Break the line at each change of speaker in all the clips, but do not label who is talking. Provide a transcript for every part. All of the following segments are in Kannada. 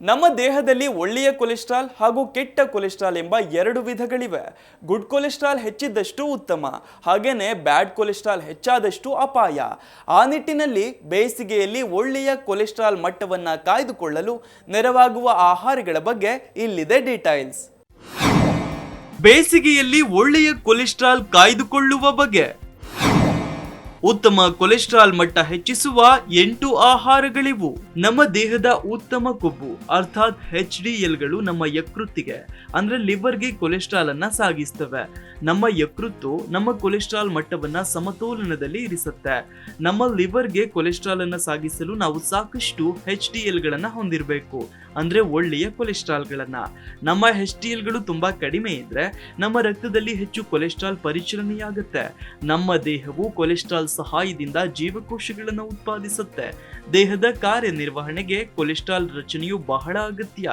ನಮ್ಮ ದೇಹದಲ್ಲಿ ಒಳ್ಳೆಯ ಕೊಲೆಸ್ಟ್ರಾಲ್ ಹಾಗೂ ಕೆಟ್ಟ ಕೊಲೆಸ್ಟ್ರಾಲ್ ಎಂಬ ಎರಡು ವಿಧಗಳಿವೆ. ಗುಡ್ ಕೊಲೆಸ್ಟ್ರಾಲ್ ಹೆಚ್ಚಿದ್ದಷ್ಟು ಉತ್ತಮ, ಹಾಗೇನೆ ಬ್ಯಾಡ್ ಕೊಲೆಸ್ಟ್ರಾಲ್ ಹೆಚ್ಚಾದಷ್ಟು ಅಪಾಯ. ಆ ನಿಟ್ಟಿನಲ್ಲಿ ಬೇಸಿಗೆಯಲ್ಲಿ ಒಳ್ಳೆಯ ಕೊಲೆಸ್ಟ್ರಾಲ್ ಮಟ್ಟವನ್ನು ಕಾಯ್ದುಕೊಳ್ಳಲು ನೆರವಾಗುವ ಆಹಾರಗಳ ಬಗ್ಗೆ ಇಲ್ಲಿದೆ ಡೀಟೈಲ್ಸ್. ಬೇಸಿಗೆಯಲ್ಲಿ ಒಳ್ಳೆಯ ಕೊಲೆಸ್ಟ್ರಾಲ್ ಕಾಯ್ದುಕೊಳ್ಳುವ ಬಗ್ಗೆ ಉತ್ತಮ ಕೊಲೆಸ್ಟ್ರಾಲ್ ಮಟ್ಟ ಹೆಚ್ಚಿಸುವ ಎಂಟು ಆಹಾರಗಳಿವು. ನಮ್ಮ ದೇಹದ ಉತ್ತಮ ಕೊಬ್ಬು, ಅರ್ಥಾತ್ ಹೆಚ್ ಡಿ ಎಲ್ಗಳು ನಮ್ಮ ಯಕೃತ್ತಿಗೆ, ಅಂದ್ರೆ ಲಿವರ್ಗೆ ಕೊಲೆಸ್ಟ್ರಾಲ್ ಅನ್ನ ಸಾಗಿಸ್ತವೆ. ನಮ್ಮ ಯಕೃತ್ತು ನಮ್ಮ ಕೊಲೆಸ್ಟ್ರಾಲ್ ಮಟ್ಟವನ್ನ ಸಮತೋಲನದಲ್ಲಿ ಇರಿಸುತ್ತೆ. ನಮ್ಮ ಲಿವರ್ಗೆ ಕೊಲೆಸ್ಟ್ರಾಲ್ ಅನ್ನ ಸಾಗಿಸಲು ನಾವು ಸಾಕಷ್ಟು ಎಚ್ ಡಿ ಎಲ್ಗಳನ್ನ ಹೊಂದಿರಬೇಕು. ಅಂದ್ರೆ ಒಳ್ಳೆಯ ಕೊಲೆಸ್ಟ್ರಾಲ್ಗಳನ್ನು. ನಮ್ಮ ಎಚ್ ಡಿ ಎಲ್ಗಳು ತುಂಬಾ ಕಡಿಮೆ ಇದ್ದರೆ ನಮ್ಮ ರಕ್ತದಲ್ಲಿ ಹೆಚ್ಚು ಕೊಲೆಸ್ಟ್ರಾಲ್ ಪರಿಚಲನೆಯಾಗುತ್ತೆ. ನಮ್ಮ ದೇಹವು ಕೊಲೆಸ್ಟ್ರಾಲ್ ಸಹಾಯದಿಂದ ಜೀವಕೋಶಗಳನ್ನು ಉತ್ಪಾದಿಸುತ್ತೆ. ದೇಹದ ಕಾರ್ಯನಿರ್ವಹಣೆಗೆ ಕೊಲೆಸ್ಟ್ರಾಲ್ ರಚನೆಯು ಬಹಳ ಅಗತ್ಯ.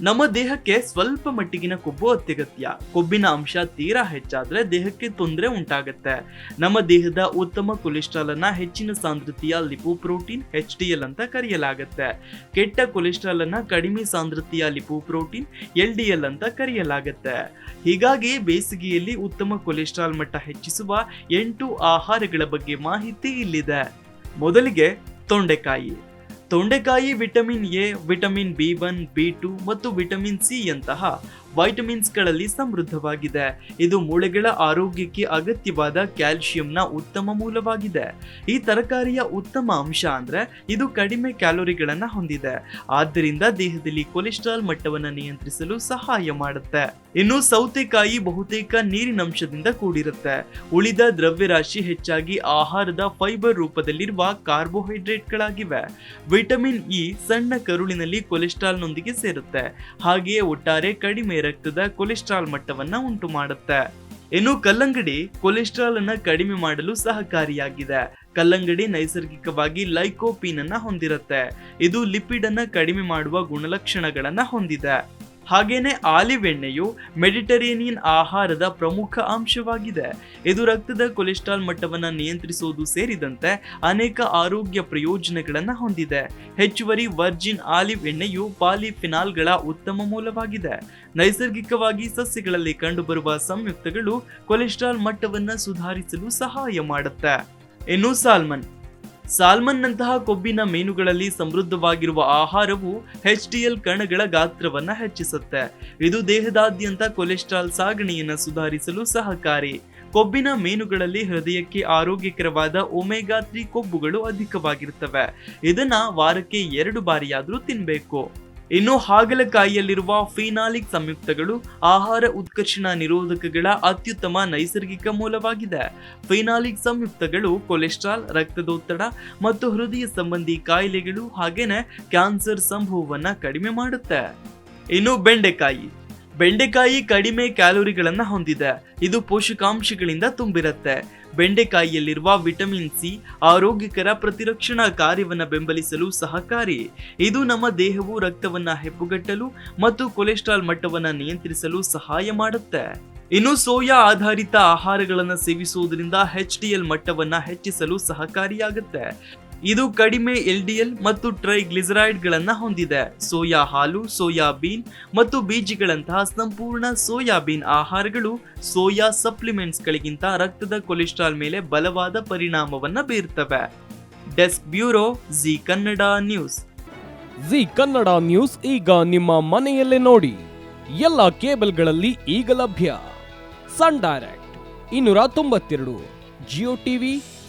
ನಮ್ಮ ದೇಹಕ್ಕೆ ಸ್ವಲ್ಪ ಮಟ್ಟಿಗಿನ ಕೊಬ್ಬು ಅತ್ಯಗತ್ಯ. ಕೊಬ್ಬಿನ ಅಂಶ ತೀರಾ ಹೆಚ್ಚಾದ್ರೆ ದೇಹಕ್ಕೆ ತೊಂದರೆ ಉಂಟಾಗತ್ತೆ. ನಮ್ಮ ದೇಹದ ಉತ್ತಮ ಕೊಲೆಸ್ಟ್ರಾಲ್ ಅನ್ನ ಹೆಚ್ಚಿನ ಸಾಂದ್ರತೆಯ ಲಿಪೋಪ್ರೋಟೀನ್ ಎಚ್ ಡಿ ಎಲ್ ಅಂತ ಕರೆಯಲಾಗುತ್ತೆ. ಕೆಟ್ಟ ಕೊಲೆಸ್ಟ್ರಾಲ್ ಅನ್ನ ಕಡಿಮೆ ಸಾಂದ್ರತೆಯ ಲಿಪೋಪ್ರೋಟೀನ್ ಎಲ್ ಡಿ ಎಲ್ ಅಂತ ಕರೆಯಲಾಗುತ್ತೆ. ಹೀಗಾಗಿ ಬೇಸಿಗೆಯಲ್ಲಿ ಉತ್ತಮ ಕೊಲೆಸ್ಟ್ರಾಲ್ ಮಟ್ಟ ಹೆಚ್ಚಿಸುವ ಎಂಟು ಆಹಾರಗಳ ಬಗ್ಗೆ ಮಾಹಿತಿ ಇಲ್ಲಿದೆ. ಮೊದಲಿಗೆ ತೊಂಡೆಕಾಯಿ. ತೊಂಡೆಕಾಯಿ vitamin A vitamin B one B two ಮತ್ತು ವಿಟಮಿನ್ ಸಿ ಯಂತಹ ವೈಟಮಿನ್ಸ್ಗಳಲ್ಲಿ ಸಮೃದ್ಧವಾಗಿದೆ. ಇದು ಮೂಳೆಗಳ ಆರೋಗ್ಯಕ್ಕೆ ಅಗತ್ಯವಾದ ಕ್ಯಾಲ್ಸಿಯಂನ ಉತ್ತಮ ಮೂಲವಾಗಿದೆ. ಈ ತರಕಾರಿಯ ಉತ್ತಮ ಅಂಶ ಅಂದ್ರೆ ಇದು ಕಡಿಮೆ ಕ್ಯಾಲೋರಿಗಳನ್ನು ಹೊಂದಿದೆ. ಆದ್ದರಿಂದ ದೇಹದಲ್ಲಿ ಕೊಲೆಸ್ಟ್ರಾಲ್ ಮಟ್ಟವನ್ನು ನಿಯಂತ್ರಿಸಲು ಸಹಾಯ ಮಾಡುತ್ತೆ. ಇನ್ನು ಸೌತೆಕಾಯಿ ಬಹುತೇಕ ನೀರಿನಂಶದಿಂದ ಕೂಡಿರುತ್ತೆ. ಉಳಿದ ದ್ರವ್ಯರಾಶಿ ಹೆಚ್ಚಾಗಿ ಆಹಾರದ ಫೈಬರ್ ರೂಪದಲ್ಲಿರುವ ಕಾರ್ಬೋಹೈಡ್ರೇಟ್ಗಳಾಗಿವೆ. ವಿಟಮಿನ್ ಇ ಸಣ್ಣ ಕರುಳಿನಲ್ಲಿ ಕೊಲೆಸ್ಟ್ರಾಲ್ನೊಂದಿಗೆ ಸೇರುತ್ತೆ. ಹಾಗೆಯೇ ಒಟ್ಟಾರೆ ಕಡಿಮೆ ರಕ್ತದ ಕೊಲೆಸ್ಟ್ರಾಲ್ ಮಟ್ಟವನ್ನ ಉಂಟು ಮಾಡುತ್ತೆ. ಇನ್ನು ಕಲ್ಲಂಗಡಿ ಕೊಲೆಸ್ಟ್ರಾಲ್ ಅನ್ನ ಕಡಿಮೆ ಮಾಡಲು ಸಹಕಾರಿಯಾಗಿದೆ. ಕಲ್ಲಂಗಡಿ ನೈಸರ್ಗಿಕವಾಗಿ ಲೈಕೋಪೀನ್ ಅನ್ನ ಹೊಂದಿರುತ್ತೆ. ಇದು ಲಿಪಿಡ್ ಅನ್ನ ಕಡಿಮೆ ಮಾಡುವ ಗುಣಲಕ್ಷಣಗಳನ್ನ ಹೊಂದಿದೆ. ಹಾಗೇನೆ ಆಲಿವ್ ಎಣ್ಣೆಯು ಮೆಡಿಟರೇನಿಯನ್ ಆಹಾರದ ಪ್ರಮುಖ ಅಂಶವಾಗಿದೆ. ಇದು ರಕ್ತದ ಕೊಲೆಸ್ಟ್ರಾಲ್ ಮಟ್ಟವನ್ನು ನಿಯಂತ್ರಿಸುವುದು ಸೇರಿದಂತೆ ಅನೇಕ ಆರೋಗ್ಯ ಪ್ರಯೋಜನಗಳನ್ನು ಹೊಂದಿದೆ. ಹೆಚ್ಚುವರಿ ವರ್ಜಿನ್ ಆಲಿವ್ ಎಣ್ಣೆಯು ಪಾಲಿಫಿನಾಲ್ಗಳ ಉತ್ತಮ ಮೂಲವಾಗಿದೆ. ನೈಸರ್ಗಿಕವಾಗಿ ಸಸ್ಯಗಳಲ್ಲಿ ಕಂಡುಬರುವ ಸಂಯುಕ್ತಗಳು ಕೊಲೆಸ್ಟ್ರಾಲ್ ಮಟ್ಟವನ್ನು ಸುಧಾರಿಸಲು ಸಹಾಯ ಮಾಡುತ್ತೆ. ಇನ್ನು ಸಾಲ್ಮನ್ ಸಾಲ್ಮನ್ನಂತಹ ಕೊಬ್ಬಿನ ಮೀನುಗಳಲ್ಲಿ ಸಮೃದ್ಧವಾಗಿರುವ ಆಹಾರವು ಎಚ್ ಡಿ ಎಲ್ ಕಣಗಳ ಗಾತ್ರವನ್ನು ಹೆಚ್ಚಿಸುತ್ತೆ. ಇದು ದೇಹದಾದ್ಯಂತ ಕೊಲೆಸ್ಟ್ರಾಲ್ ಸಾಗಣೆಯನ್ನು ಸುಧಾರಿಸಲು ಸಹಕಾರಿ. ಕೊಬ್ಬಿನ ಮೀನುಗಳಲ್ಲಿ ಹೃದಯಕ್ಕೆ ಆರೋಗ್ಯಕರವಾದ ಒಮೆಗಾ ತ್ರೀ ಕೊಬ್ಬುಗಳು ಅಧಿಕವಾಗಿರುತ್ತವೆ ಇದನ್ನ ವಾರಕ್ಕೆ ಎರಡು ಬಾರಿಯಾದರೂ ತಿನ್ಬೇಕು. ಇನ್ನು ಹಾಗಲಕಾಯಿಯಲ್ಲಿರುವ ಫಿನಾಲಿಕ್ ಸಂಯುಕ್ತಗಳು ಆಹಾರ ಉತ್ಕರ್ಷಣ ನಿರೋಧಕಗಳ ಅತ್ಯುತ್ತಮ ನೈಸರ್ಗಿಕ ಮೂಲವಾಗಿದೆ. ಫಿನಾಲಿಕ್ ಸಂಯುಕ್ತಗಳು ಕೊಲೆಸ್ಟ್ರಾಲ್, ರಕ್ತದೊತ್ತಡ ಮತ್ತು ಹೃದಯ ಸಂಬಂಧಿ ಕಾಯಿಲೆಗಳು ಹಾಗೇನೆ ಕ್ಯಾನ್ಸರ್ ಸಂಭವವನ್ನು ಕಡಿಮೆ ಮಾಡುತ್ತೆ. ಇನ್ನು ಬೆಂಡೆಕಾಯಿ. ಬೆಂಡೆಕಾಯಿ ಕಡಿಮೆ ಕ್ಯಾಲೋರಿಗಳನ್ನು ಹೊಂದಿದೆ. ಇದು ಪೋಷಕಾಂಶಗಳಿಂದ ತುಂಬಿರುತ್ತೆ. ಬೆಂಡೆಕಾಯಿಯಲ್ಲಿರುವ ವಿಟಮಿನ್ ಸಿ ಆರೋಗ್ಯಕರ ಪ್ರತಿರಕ್ಷಣಾ ಕಾರ್ಯವನ್ನು ಬೆಂಬಲಿಸಲು ಸಹಕಾರಿ. ಇದು ನಮ್ಮ ದೇಹವು ರಕ್ತವನ್ನು ಹೆಪ್ಪುಗಟ್ಟಲು ಮತ್ತು ಕೊಲೆಸ್ಟ್ರಾಲ್ ಮಟ್ಟವನ್ನು ನಿಯಂತ್ರಿಸಲು ಸಹಾಯ ಮಾಡುತ್ತೆ. ಇನ್ನು ಸೋಯಾ ಆಧಾರಿತ ಆಹಾರಗಳನ್ನು ಸೇವಿಸುವುದರಿಂದ ಎಚ್ ಡಿ ಎಲ್ ಮಟ್ಟವನ್ನು ಹೆಚ್ಚಿಸಲು ಸಹಕಾರಿಯಾಗುತ್ತೆ. ಇದು ಕಡಿಮೆ ಎಲ್ ಡಿ ಎಲ್ ಮತ್ತು ಟ್ರೈಗ್ಲಿಸರೈಡ್ಗಳನ್ನು ಹೊಂದಿದೆ. ಸೋಯಾ ಹಾಲು ಸೋಯಾಬೀನ್ ಮತ್ತು ಬೀಜಗಳಂತಹ ಸಂಪೂರ್ಣ ಸೋಯಾಬೀನ್ ಆಹಾರಗಳು ಸೋಯಾ ಸಪ್ಲಿಮೆಂಟ್ಸ್ಗಳಿಗಿಂತ ರಕ್ತದ ಕೊಲೆಸ್ಟ್ರಾಲ್ ಮೇಲೆ ಬಲವಾದ ಪರಿಣಾಮವನ್ನು ಬೀರ್ತವೆ. Desk bureau Zee Kannada news.
Zee Kannada news ಈಗ ನಿಮ್ಮ ಮನೆಯಲ್ಲೇ ನೋಡಿ. ಎಲ್ಲ ಕೇಬಲ್ಗಳಲ್ಲಿ ಈಗ ಲಭ್ಯ. ಸನ್ ಡೈರೆಕ್ಟ್ ಇನ್ನೂರ ತೊಂಬತ್ತೆರಡು, ಜಿಯೋ ಟಿವಿ